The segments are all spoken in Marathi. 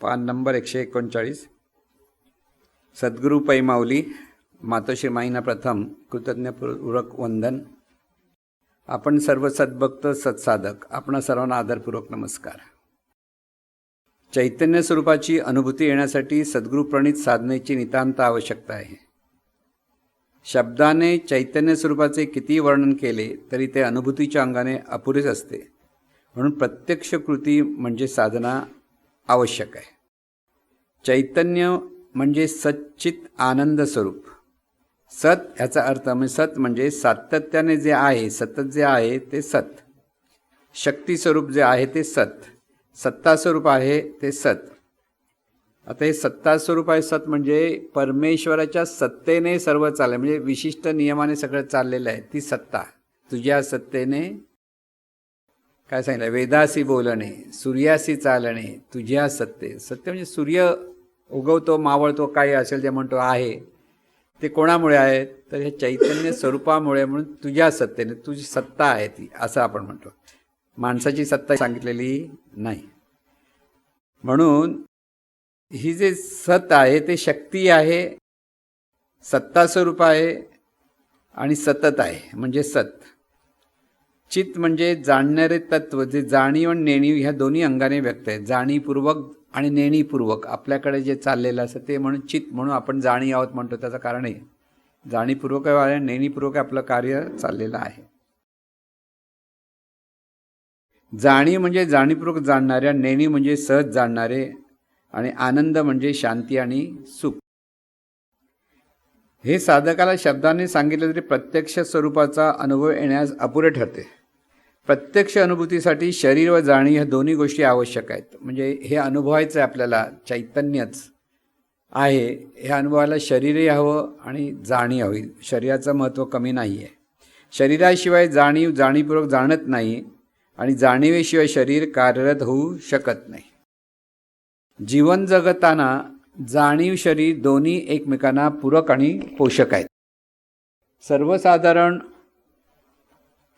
पान नंबर एकशे एकोणचाळीस. सद्गुरू पैमावली मातोश्री माईना प्रथम कृतज्ञपूर्वक वंदन. आपण सर्व सद्भक्त सत्साधक आपणा सर्वांना आदरपूर्वक नमस्कार. चैतन्य स्वरूपाची अनुभूती येण्यासाठी सद्गुरूप्रणित साधनेची नितांत आवश्यकता आहे. शब्दाने चैतन्य स्वरूपाचे किती वर्णन केले तरी ते अनुभूतीच्या अंगाने अपुरेच असते. म्हणून प्रत्यक्ष कृती म्हणजे साधना आवश्यक आहे. चैतन्य म्हणजे सच्चित आनंद स्वरूप. सत ह्याचा अर्थ म्हणजे सत म्हणजे सातत्याने जे आहे सतत जे आहे ते सत. शक्ती स्वरूप जे आहे ते सत. सत्ता स्वरूप आहे ते सत. आता हे सत्ता स्वरूप आहे सत म्हणजे परमेश्वराच्या सत्तेने सर्व चाललं म्हणजे विशिष्ट नियमाने सगळं चाललेलं आहे ती सत्ता. तुझ्या सत्तेने काय सांगितलं? वेदासी बोलणे सूर्यासी चालणे तुझ्या सत्य सत्य म्हणजे सूर्य उगवतो मावळतो काही असेल जे म्हणतो आहे ते कोणामुळे आहे? तर हे चैतन्य स्वरूपामुळे म्हणून तुझ्या सत्तेने तुझी सत्ता आहे ती असं आपण म्हणतो. माणसाची सत्ता सांगितलेली नाही. म्हणून ही जे सत आहे ते शक्ती आहे सत्ता स्वरूप आहे आणि सतत आहे. म्हणजे सत. चित म्हणजे जाणणारे तत्व जे जाणीव आणि नेणीव ह्या दोन्ही अंगाने व्यक्त आहे. जाणीवपूर्वक आणि नेणीपूर्वक. आपल्याकडे जे चाललेलं असतं ते म्हणून चित म्हणून आपण जाणी आहोत म्हणतो त्याचं कारण आहे. जाणीवपूर्वक आहे नेणीपूर्वक आपलं कार्य चाललेलं आहे. जाणीव म्हणजे जाणीवपूर्वक जाणणाऱ्या नेणी म्हणजे सहज जाणणारे आणि आनंद म्हणजे शांती आणि सुख. हे साधकाला शब्दाने सांगितले तरी प्रत्यक्ष स्वरूपाचा अनुभव येण्यास अपुरे ठरते. प्रत्यक्ष अनुभूतीसाठी शरीर व जाणीव ह्या दोन्ही गोष्टी आवश्यक आहेत. म्हणजे हे अनुभवायचं आहे आपल्याला चैतन्यच आहे. हे अनुभवायला शरीरही हवं आणि जाणीव हवी. शरीराचं महत्त्व कमी नाही आहे शरीराशिवाय जाणीव जाणीवपूर्वक जाणत नाही आणि जाणीवेशिवाय शरीर कार्यरत होऊ शकत नाही. जीवन जगताना जाणीव शरीर दोन्ही एकमेकांना पूरक आणि पोषक आहेत. सर्वसाधारण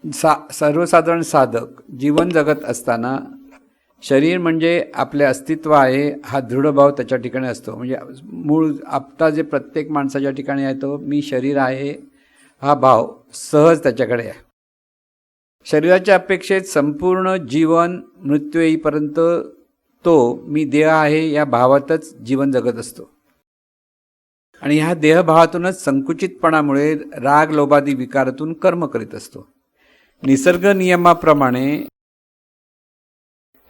सा सर्वसाधारण साधक जीवन जगत असताना शरीर म्हणजे आपले अस्तित्व आहे हा दृढभाव त्याच्या ठिकाणी असतो. म्हणजे मूळ आत्ता जे प्रत्येक माणसाच्या ठिकाणी आहे तो मी शरीर आहे हा भाव सहज त्याच्याकडे आहे. शरीराच्या अपेक्षेत संपूर्ण जीवन मृत्यू येईपर्यंत तो मी देह आहे या भावातच जीवन जगत असतो. आणि ह्या देहभावातूनच संकुचितपणामुळे राग लोभादी विकारातून कर्म करीत असतो. निसर्ग नियमाप्रमाणे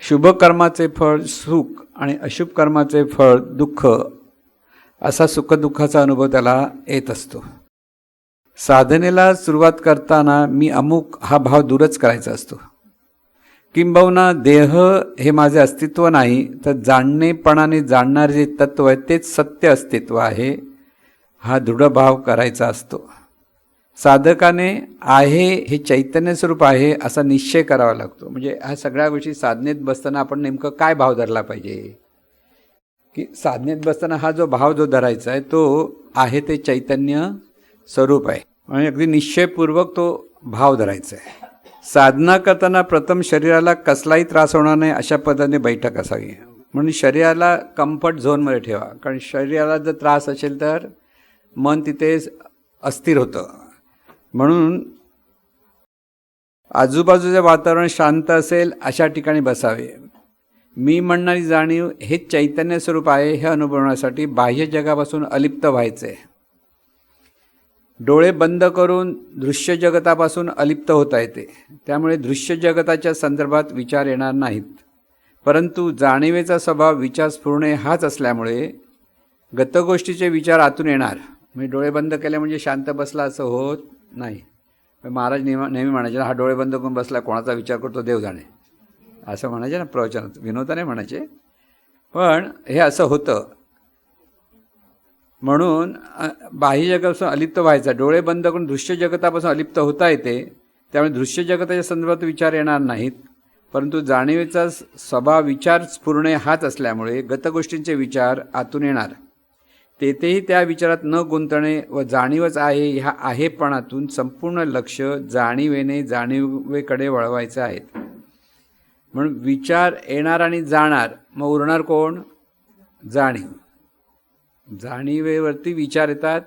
शुभ कर्माचे फळ सुख आणि अशुभ कर्माचे फळ दुःख असा सुखदुःखाचा अनुभव त्याला येत असतो. साधनेला सुरुवात करताना मी अमुक हा भाव दूरच करायचा असतो. किंबहुना देह हे माझे अस्तित्व नाही तर जाणणेपणाने जाणणारे जे तत्व आहे तेच सत्य अस्तित्व आहे हा दृढभाव करायचा असतो. साधकाने आहे हे चैतन्य स्वरूप आहे असा निश्चय करावा लागतो. म्हणजे ह्या सगळ्या गोष्टी साधनेत बसताना आपण नेमकं काय भाव धरला पाहिजे? की साधनेत बसताना हा जो भाव जो धरायचा आहे तो आहे ते चैतन्य स्वरूप आहे. म्हणजे अगदी निश्चयपूर्वक तो भाव धरायचा आहे. साधना करताना प्रथम शरीराला कसलाही त्रास होणार नाही अशा पद्धतीने बैठक असावी. म्हणून शरीराला कम्फर्ट झोनमध्ये ठेवा. कारण शरीराला जर त्रास असेल तर मन तिथे अस्थिर होतं. म्हणून आजूबाजूचे वातावरण शांत असेल अशा ठिकाणी बसावे. मी म्हणणारी जाणीव हे चैतन्य स्वरूप आहे हे अनुभवण्यासाठी बाह्य जगापासून अलिप्त व्हायचे. डोळे बंद करून दृश्य जगतापासून अलिप्त होता येते. त्यामुळे दृश्य जगताच्या संदर्भात विचार येणार नाहीत. परंतु जाणीवेचा स्वभाव विचार स्फुरणे हाच असल्यामुळे गतगोष्टीचे विचार आतून येणार. म्हणजे डोळे बंद केले म्हणजे शांत बसला असं होत नाही. महाराज नेहमी नेहमी म्हणायचे हा डोळे बंद करून बसला कोणाचा विचार करतो देव जाणे. असं म्हणायचे ना प्रवचनात विनोदाने म्हणायचे. पण हे असं होतं. म्हणून बाह्य जगापासून अलिप्त व्हायचा. डोळे बंद करून दृश्य जगतापासून अलिप्त होता येते. त्यामुळे दृश्य जगताच्या संदर्भात विचार येणार नाहीत. परंतु जाणीवेचा स्वभाव विचार स्फुरणे हाच असल्यामुळे गतगोष्टींचे विचार आतून येणार. तेथेही त्या विचारात न गुंतणे व जाणीवच आहे ह्या आहेपणातून संपूर्ण लक्ष जाणीवेने जाणीवेकडे वळवायचं आहेत. म्हणून विचार येणार आणि जाणार मग उरणार कोण? जाणीव. जाणीवेवरती विचार येतात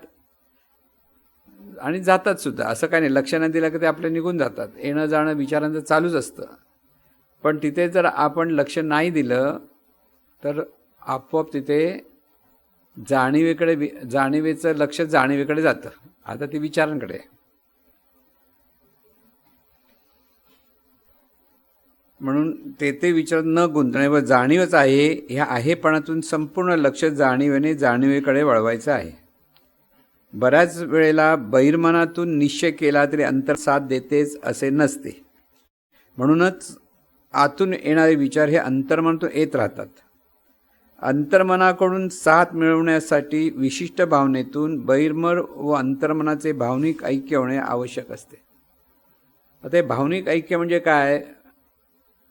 आणि जातात सुद्धा. असं काही नाही. लक्ष नाही दिलं की ते आपले निघून जातात. येणं जाणं विचारांचं चालूच असतं. पण तिथे जर आपण लक्ष नाही दिलं तर आपोआप तिथे जाणीवेकडे वि जाणीवेचं लक्ष जाणीवेकडे जातं. आता ते विचारांकडे आहे. म्हणून ते ते विचार न गुंतणे व जाणीवच आहे ह्या आहेपणातून संपूर्ण लक्ष जाणीवेने जाणीवेकडे वळवायचं आहे. बऱ्याच वेळेला बहिर्मनातून निश्चय केला तरी अंतर साथ देतेच असे नसते. म्हणूनच आतून येणारे विचार हे अंतर्मनातून येत राहतात. अंतर्मनाकडून साथ मिळवण्यासाठी विशिष्ट भावनेतून बहिर्मर व अंतर्मनाचे भावनिक ऐक्य होणे आवश्यक असते. आता हे भावनिक ऐक्य म्हणजे काय?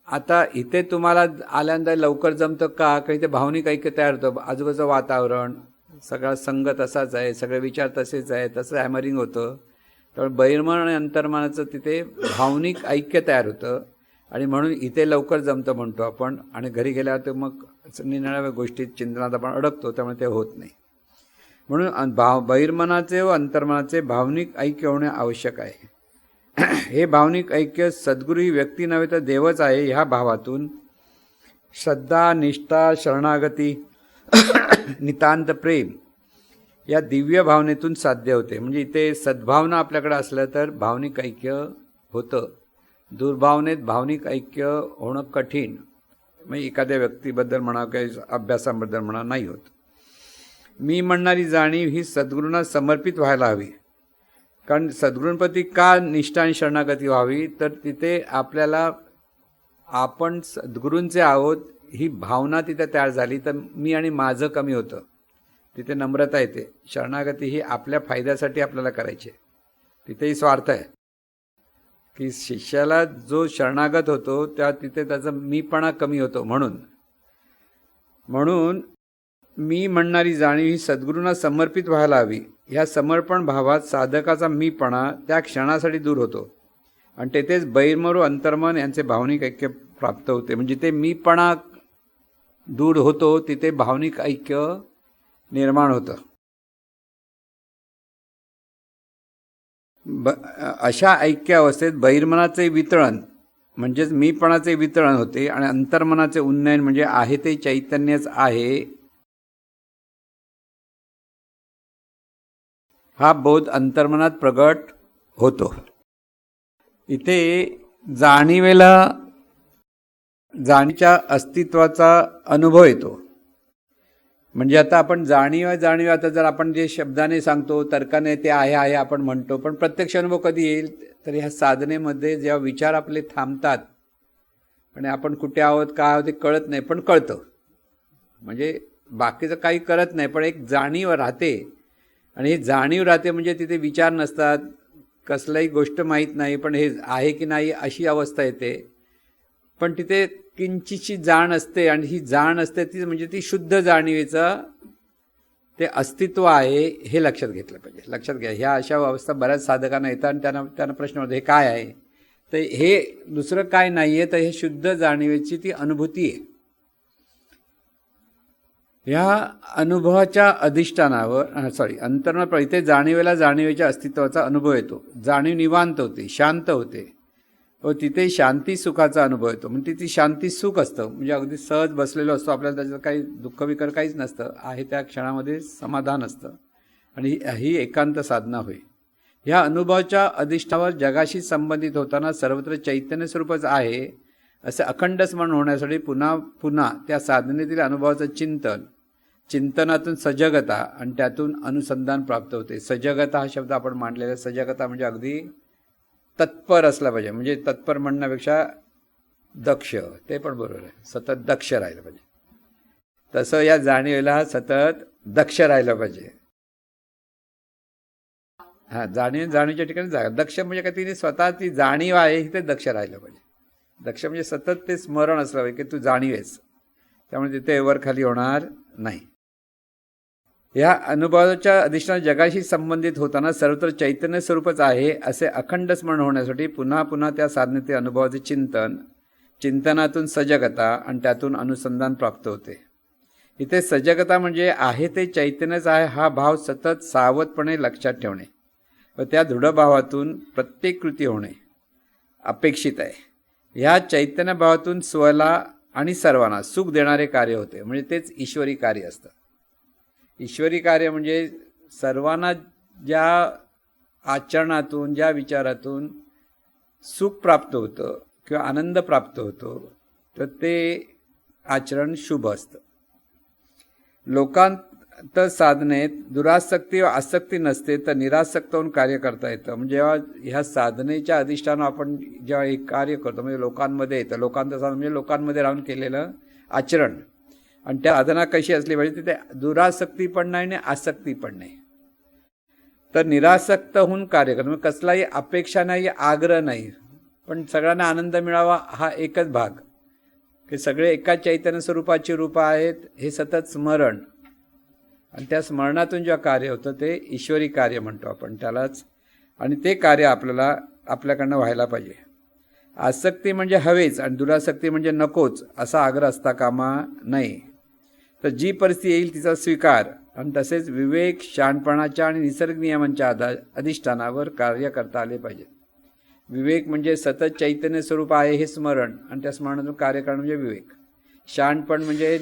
आता इथे तुम्हाला आल्यानंतर लवकर जमतं का? काही ते भावनिक ऐक्य तयार होतं. आजूबाजूचं वातावरण सगळा संघ तसाच आहे सगळे विचार तसेच आहे तसं हॅमरिंग होतं. त्यामुळे बहिर्मन आणि अंतर्मनाचं तिथे भावनिक ऐक्य तयार होतं. आणि म्हणून इथे लवकर जमतं म्हणतो आपण. आणि घरी गेल्यावर ते मग निनाव्या गोष्टीत चिंतनात आपण अडकतो त्यामुळे ते होत नाही. म्हणून भाव बहिर्मनाचे व अंतर्मनाचे भावनिक ऐक्य होणे आवश्यक आहे. हे भावनिक ऐक्य सद्गुरू ही व्यक्ती नव्हे तर देवच आहे ह्या भावातून. श्रद्धा निष्ठा शरणागती नितांत प्रेम या दिव्य भावनेतून साध्य होते. म्हणजे इथे सद्भावना आपल्याकडे असलं तर भावनिक ऐक्य होतं. दुर्भावनेत भावनिक ऐक्य होणं कठीण. म्हणजे एखाद्या व्यक्तीबद्दल म्हणा काही अभ्यासाबद्दल म्हणा नाही होत. मी म्हणणारी जाणीव ही सद्गुरूंना समर्पित व्हायला हवी. कारण सद्गुरूंप्रती का निष्ठा आणि शरणागती व्हावी? तर तिथे आपल्याला आपण सद्गुरूंचे आहोत ही भावना तिथे तयार झाली तर मी आणि माझं कमी होतं. तिथे नम्रता येते. शरणागती ही आपल्या फायद्यासाठी आपल्याला करायची आहे. तिथेही स्वार्थ आहे. की शिष्याला जो शरणागत होतो त्या तिथे त्याचा मीपणा कमी होतो म्हणून. म्हणून मी म्हणणारी जाणीव ही सद्गुरूंना समर्पित व्हायला हवी. ह्या समर्पण भावात साधकाचा मीपणा त्या क्षणासाठी दूर होतो. आणि तेथेच बैरमर अंतर्मन यांचे भावनिक ऐक्य प्राप्त होते. म्हणजे ते मीपणा दूर होतो तिथे भावनिक ऐक्य निर्माण होतं. ब अशा ऐक्य अवस्थेत बहिर्मनाचे वितळण म्हणजेच मीपणाचे वितळण होते आणि अंतर्मनाचे उन्नयन म्हणजे आहे ते चैतन्यच आहे. हा बोध अंतर्मनात प्रगट होतो. इथे जाणीवेला जाणीच्या अस्तित्वाचा अनुभव येतो. म्हणजे आता आपण जाणीव आहे, जाणीव आता जर आपण जे शब्दाने सांगतो तर्काने ते आहे आहे आपण म्हणतो. पण प्रत्यक्ष अनुभव कधी येईल? तर ह्या साधनेमध्ये जेव्हा विचार आपले थांबतात आणि आपण कुठे आहोत काय आहोत ते कळत नाही पण कळतं. म्हणजे बाकीचं काही करत नाही पण एक जाणीव राहते. आणि हे जाणीव राहते म्हणजे तिथे विचार नसतात. कसलाही गोष्ट माहीत नाही पण हे आहे की नाही अशी अवस्था येते. पण तिथे किंचितची जाण असते आणि ही जाण असते ती म्हणजे ती शुद्ध जाणीवेचं ते अस्तित्व आहे हे लक्षात घेतलं पाहिजे. लक्षात घ्या ह्या अशा अवस्था बऱ्याच साधकांना येतात आणि त्यांना त्यांना प्रश्न होतो हे काय आहे? तर हे दुसरं काय नाही आहे तर हे शुद्ध जाणीवेची ती अनुभूती आहे. ह्या अनुभवाच्या अधिष्ठानावर सॉरी अंतर्मन इथे जाणीवेला जाणीवेच्या अस्तित्वाचा अनुभव येतो. जाणीव निवांत होते शांत होते. व तिथे शांती सुखाचा अनुभव येतो. म्हणजे ती शांती सुख असतं. म्हणजे अगदी सहज बसलेलो असतो आपल्याला त्याच्यात काही दुःख विकार काहीच नसतं. आहे त्या क्षणामध्ये समाधान असतं. आणि ही- एकांत साधना होय. ह्या अनुभवाच्या अधिष्ठावर जगाशी संबंधित होताना सर्वत्र चैतन्य स्वरूपच आहे असे अखंड स्मरण होण्यासाठी पुन्हा पुन्हा त्या साधनेतील अनुभवाचं चिंतन चिंतनातून सजगता आणि त्यातून अनुसंधान प्राप्त होते. सजगता हा शब्द आपण मांडलेला सजगता म्हणजे अगदी तत्पर असला पाहिजे. म्हणजे तत्पर म्हणण्यापेक्षा दक्ष. ते पण बरोबर आहे. सतत दक्ष राहिलं पाहिजे. तसं या जाणीवेला सतत दक्ष राहिलं पाहिजे. हा जाणीव जाणीवच्या ठिकाणी जा दक्ष म्हणजे काय? तिने स्वतः ती जाणीव आहे ते दक्ष राहिलं पाहिजे. दक्ष म्हणजे सतत ते स्मरण असलं पाहिजे की तू जाणीव आहेस. त्यामुळे तिथे वर खाली होणार नाही. या अनुभवाच्या अधिष्ठान जगाशी संबंधित होताना सर्वत्र चैतन्य स्वरूपच आहे असे अखंड स्मरण होण्यासाठी पुन्हा पुन्हा त्या साधनेतील अनुभवाचे चिंतन चिंतनातून सजगता आणि त्यातून अनुसंधान प्राप्त होते. इथे सजगता म्हणजे आहे ते चैतन्यच आहे हा भाव सतत सावधपणे लक्षात ठेवणे व त्या दृढभावातून प्रत्येक कृती होणे अपेक्षित आहे. ह्या चैतन्य भावातून स्वला आणि सर्वांना सुख देणारे कार्य होते म्हणजे तेच ईश्वरी कार्य असतं. ईश्वरी कार्य म्हणजे सर्वांना ज्या आचरणातून ज्या विचारातून सुख प्राप्त होतं किंवा आनंद प्राप्त होतो तर ते आचरण शुभ असतं. लोकांत साधनेत दुरासक्ती व आसक्ती नसते तर निरासक्त होऊन कार्य करता येतं. म्हणजे जेव्हा ह्या साधनेच्या अधिष्ठानं आपण जेव्हा एक कार्य करतो म्हणजे लोकांमध्ये येतं. लोकांत साधन म्हणजे लोकांमध्ये राहून केलेलं आचरण. आणि त्या साधना कशी असली पाहिजे तिथे दुरासक्ती पण नाही आणि आसक्ती पण नाही. तर निरासक्त होऊन कार्य करणं म्हणजे कसलाही अपेक्षा नाही आग्रह नाही. पण सगळ्यांना आनंद मिळावा हा एकच भाग. हे सगळे एका चैतन्य स्वरूपाची रूपं आहेत हे सतत स्मरण. आणि त्या स्मरणातून जेव्हा कार्य होतं ते ईश्वरी कार्य म्हणतो आपण त्यालाच. आणि ते कार्य आपल्याला आपल्याकडनं व्हायला पाहिजे. आसक्ती म्हणजे हवेच आणि दुरासक्ती म्हणजे नकोच असा आग्रह असता कामा नाही तर जी परिस्थिती येईल तिचा स्वीकार. आणि तसेच विवेक शहाणपणाच्या आणि निसर्ग नियमांच्या आधार अधिष्ठानावर कार्य करता आले पाहिजे विवेक म्हणजे सतत चैतन्य स्वरूप आहे हे स्मरण. आणि त्या स्मरणातून कार्य करणं म्हणजे विवेक. शहाणपण म्हणजे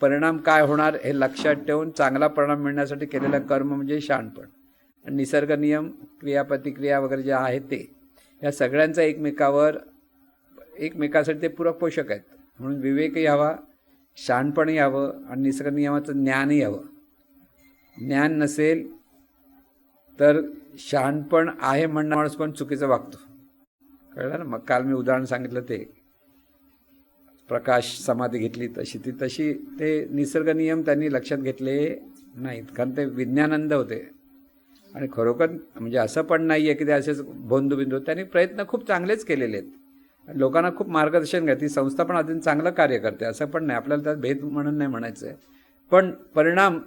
परिणाम काय होणार हे लक्षात ठेवून चांगला परिणाम मिळण्यासाठी केलेलं कर्म म्हणजे शहाणपण आणि निसर्ग नियम क्रियाप्रतिक्रिया वगैरे जे आहेत ते या सगळ्यांचा एकमेकावर एकमेकासाठी ते पूरक पोषक आहेत. म्हणून विवेकही हवा शहाणपणही यावं आणि निसर्ग नियमाचं ज्ञानही यावं. ज्ञान नसेल तर शहाणपण आहे म्हणणं माणूस पण चुकीचं वागतो. कळलं ना? मग काल मी उदाहरण सांगितलं ते. प्रकाश समाधी घेतली तशी ती तशी ते निसर्ग नियम त्यांनी लक्षात घेतले नाहीत. कारण ते विज्ञानंद होते. आणि खरोखर म्हणजे असं पण नाही आहे की ते असेच भोंदू बिंदू त्यांनी प्रयत्न खूप चांगलेच केलेले आहेत. लोकांना खूप मार्गदर्शन घ्या ती संस्था पण अजून चांगलं कार्य करते. असं पण नाही. आपल्याला त्यात भेद म्हणून नाही म्हणायचं आहे पण परिणाम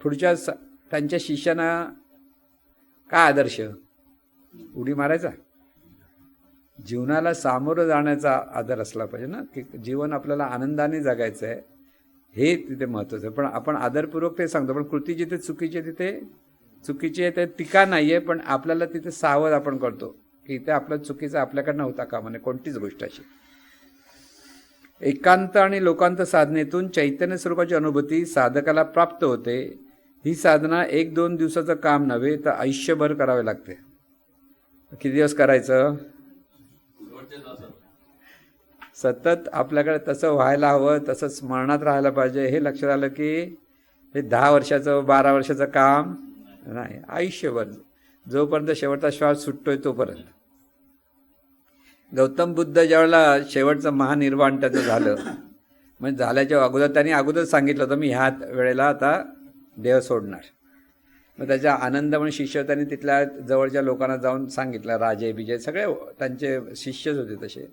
पुढच्या स त्यांच्या शिष्यांना काय आदर्श? उडी मारायचा? जीवनाला सामोरं जाण्याचा आदर असला पाहिजे ना? की जीवन आपल्याला आनंदाने जगायचं आहे हे तिथे महत्त्वाचं आहे. पण आपण आदरपूर्वक ते सांगतो. पण कृती जिथे चुकीची आहे तिथे चुकीची आहे ते टीका नाही आहे पण आपल्याला तिथे सावध आपण करतो. की इथे आपलं चुकीचं आपल्याकडनं होता का म्हणे कोणतीच गोष्ट अशी. एकांत आणि लोकांत साधनेतून चैतन्य स्वरूपाची अनुभूती साधकाला प्राप्त होते. ही साधना एक दोन दिवसाचं काम नव्हे तर आयुष्यभर करावे लागते. किती दिवस करायचं? सतत आपल्याकडे तसं व्हायला हवं तसं स्मरणात राहायला पाहिजे. हे लक्षात आलं की हे दहा वर्षाचं बारा वर्षाचं काम नाही आयुष्यभर. जोपर्यंत शेवटचा श्वास सुटतोय तोपर्यंत. गौतम बुद्ध ज्यावेळेला शेवटचं महानिर्वाण त्याचं झालं म्हणजे झाल्याच्या अगोदर त्यांनी अगोदर सांगितलं होतं मी ह्या वेळेला आता देह सोडणार. मग त्याचा आनंद म्हणून शिष्य त्यांनी तिथल्या जवळच्या लोकांना जाऊन सांगितलं राजे बिजय सगळे त्यांचे शिष्यच होते तसे.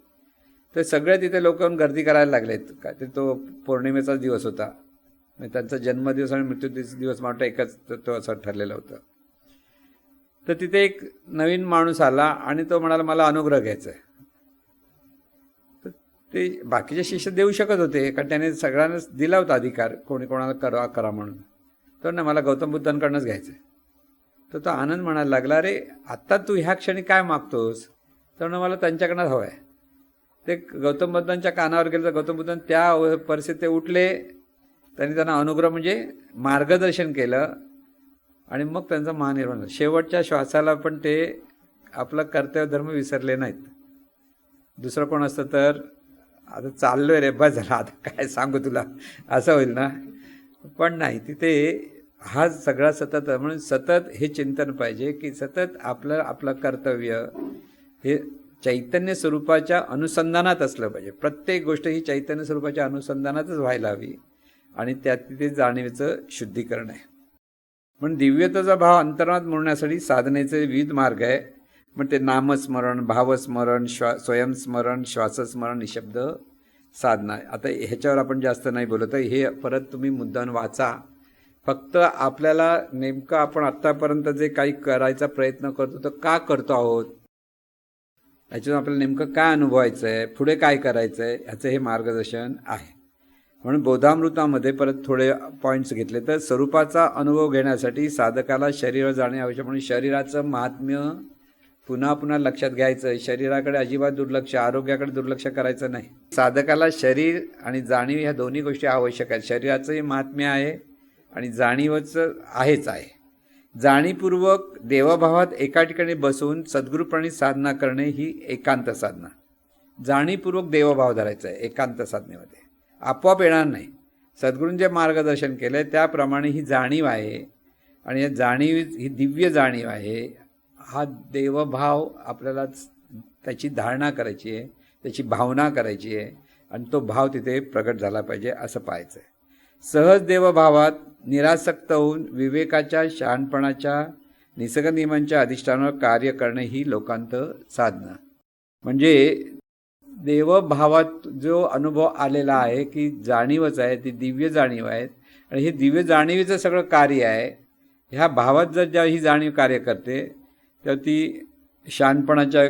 तर सगळे तिथे लोक गर्दी करायला लागलेत. काय ते तो पौर्णिमेचाच दिवस होता. म्हणजे त्यांचा जन्मदिवस आणि मृत्यू दिवस म्हणतो एकच तो असं ठरलेलं होतं. तर तिथे एक नवीन माणूस आला आणि तो म्हणाला मला अनुग्रह घ्यायचा आहे तर ते बाकीचे शिष्य देऊ शकत होते कारण त्याने सगळ्यांनाच दिला होता अधिकार कोणी कोणाला करा करा म्हणून. तर ना मला गौतम बुद्धांकडनंच घ्यायचं आहे तर तो आनंद म्हणायला लागला अरे आत्ता तू ह्या क्षणी काय मागतोस? तर ना मला त्यांच्याकडनंच हवं आहे ते गौतम बुद्धांच्या कानावर गेलं तर गौतम बुद्धांनी त्या परिस्थितीत उठले. त्यांनी त्यांना अनुग्रह म्हणजे मार्गदर्शन केलं. आणि मग त्यांचा महानिर्वाण झाला. शेवटच्या श्वासाला पण ते आपला कर्तव्य धर्म विसरले नाहीत. दुसरं कोण असतं तर आता चाललोय रे बस झाला आता काय सांगू तुला? असं होईल ना? पण नाही तिथे हा सगळा सतत म्हणून सतत हे चिंतन पाहिजे की सतत आपलं आपलं कर्तव्य हे चैतन्य स्वरूपाच्या अनुसंधानात असलं पाहिजे. प्रत्येक गोष्ट ही चैतन्य स्वरूपाच्या अनुसंधानातच व्हायला हवी आणि त्यात तिथे जाणीवेचं शुद्धीकरण आहे. म्हणून दिव्यतेचा भाव अंतर्नात म्हणण्यासाठी साधनेचे विविध मार्ग आहे. मग ते नामस्मरण भावस्मरण श्वा स्वयंस्मरण श्वासस्मरण निशब्द साधना आहे. आता ह्याच्यावर आपण जास्त नाही बोलत आहे. हे परत तुम्ही मुद्दान वाचा. फक्त आपल्याला नेमकं आपण आत्तापर्यंत जे काही करायचा प्रयत्न करतो तर का करतो आहोत? याच्यातून आपल्याला नेमकं काय अनुभवायचं आहे पुढे काय करायचं आहे ह्याचं हे मार्गदर्शन आहे. म्हणून बोधामृतामध्ये परत थोडे पॉईंट्स घेतले. तर स्वरूपाचा अनुभव घेण्यासाठी साधकाला शरीर जाणे आवश्यक म्हणून शरीराचं महात्म्य पुन्हा पुन्हा लक्षात घ्यायचं. शरीराकडे अजिबात दुर्लक्ष आरोग्याकडे दुर्लक्ष करायचं नाही. साधकाला शरीर आणि जाणीव ह्या दोन्ही गोष्टी आवश्यक आहेत. शरीराचंही महात्म्य आहे आणि जाणीवचं आहेच आहे. जाणीवपूर्वक देवभावात एका ठिकाणी बसून सद्गुरूपणे साधना करणे ही एकांत साधना. जाणीवपूर्वक देवभाव धरायचा आहे एकांत साधनेमध्ये. आपोआप येणार नाही. सद्गुरूंचे जे मार्गदर्शन केलं आहे त्याप्रमाणे ही जाणीव आहे आणि या जाणीव ही दिव्य जाणीव आहे. हा देवभाव आपल्याला त्याची धारणा करायची आहे त्याची भावना करायची आहे आणि तो भाव तिथे प्रकट झाला पाहिजे असं पाहायचं आहे. सहज देवभावात निरासक्त होऊन विवेकाच्या शहाणपणाच्या निसर्ग नियमांच्या अधिष्ठानावर कार्य करणे ही लोकांत साधना. म्हणजे देवभावात जो अनुभव आलेला आहे की जाणीवच आहे ती दिव्य जाणीव आहेत आणि हे दिव्य जाणीवेचं सगळं कार्य आहे. ह्या भावात जर ज्या ही जाणीव कार्य करते तर ती शानपणाच्या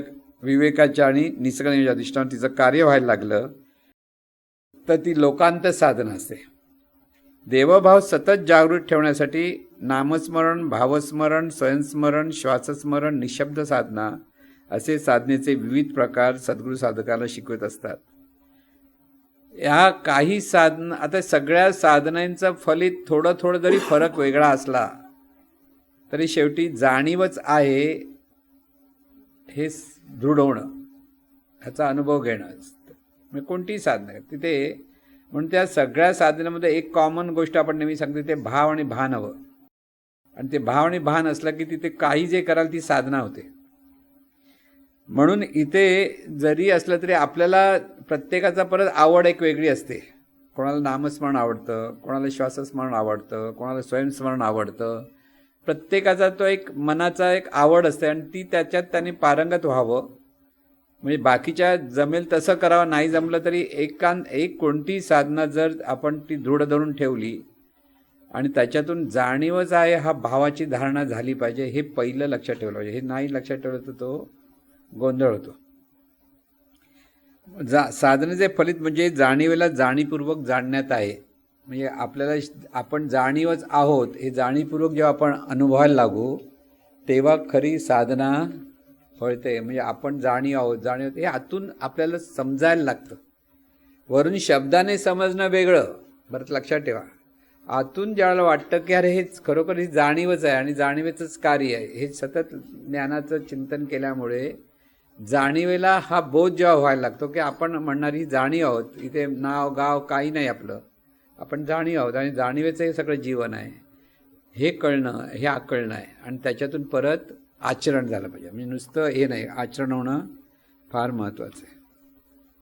विवेकाच्या आणि निसर्गाच्या अधिष्ठान तिचं कार्य व्हायला लागलं तर ती लोकांत साधन असते. देवभाव सतत जागृत ठेवण्यासाठी नामस्मरण भावस्मरण स्वयंस्मरण श्वासस्मरण निशब्द साधना असे साधनेचे विविध प्रकार सद्गुरू साधकाला शिकवत असतात. ह्या काही साधन आता सगळ्या साधनांचं फलित थोडं थोडं जरी फरक वेगळा असला तरी शेवटी जाणीवच आहे हे दृढ होणं ह्याचा अनुभव घेणं. म्हणजे कोणतीही साधनं तिथे म्हणून त्या सगळ्या साधनामध्ये एक कॉमन गोष्ट आपण नेहमी सांगतो ते भाव आणि भान हवं. आणि ते भाव आणि भान असलं की तिथे काही जे कराल ती साधना होते. म्हणून इथे जरी असलं तरी आपल्याला प्रत्येकाचा परत आवड एक वेगळी असते. कोणाला नामस्मरण आवडतं कोणाला श्वासस्मरण आवडतं कोणाला स्वयंस्मरण आवडतं. प्रत्येकाचा तो एक मनाचा एक आवड असते आणि ती त्याच्यात त्यांनी पारंगत व्हावं. म्हणजे बाकीच्या जमेल तसं करावं नाही जमलं तरी एकान एक कोणती साधना जर आपण ती दृढ धरून ठेवली आणि त्याच्यातून जाणीवच आहे हा भावाची धारणा झाली पाहिजे हे पहिलं लक्षात ठेवलं पाहिजे. हे नाही लक्षात ठेवलं तर तो गोंधळ होतो. जा साधनेचे फलित म्हणजे जाणीवेला जाणीवपूर्वक जाणण्यात आहे. म्हणजे आपल्याला आपण जाणीवच आहोत हे जाणीवपूर्वक जेव्हा आपण अनुभवायला लागू तेव्हा खरी साधना फळते. म्हणजे आपण जाणीव आहोत जाणीव हे आतून आपल्याला समजायला लागतं. वरून शब्दाने समजणं वेगळं बरं लक्षात ठेवा. आतून ज्यावेळेला वाटतं की अरे हेच खरोखर ही जाणीवच आहे आणि जाणीवेचंच कार्य आहे हे सतत ज्ञानाचं चिंतन केल्यामुळे जाणीवेला हा बोध जेव्हा व्हायला लागतो की आपण म्हणणारी जाणीव आहोत इथे नाव गाव काही नाही आपलं. आपण जाणीव आहोत आणि जाणीवेचं हे सगळं जीवन आहे. हे कळणं हे आकळणं आहे आणि त्याच्यातून परत आचरण झालं पाहिजे. म्हणजे नुसतं हे नाही आचरण होणं फार महत्त्वाचं आहे.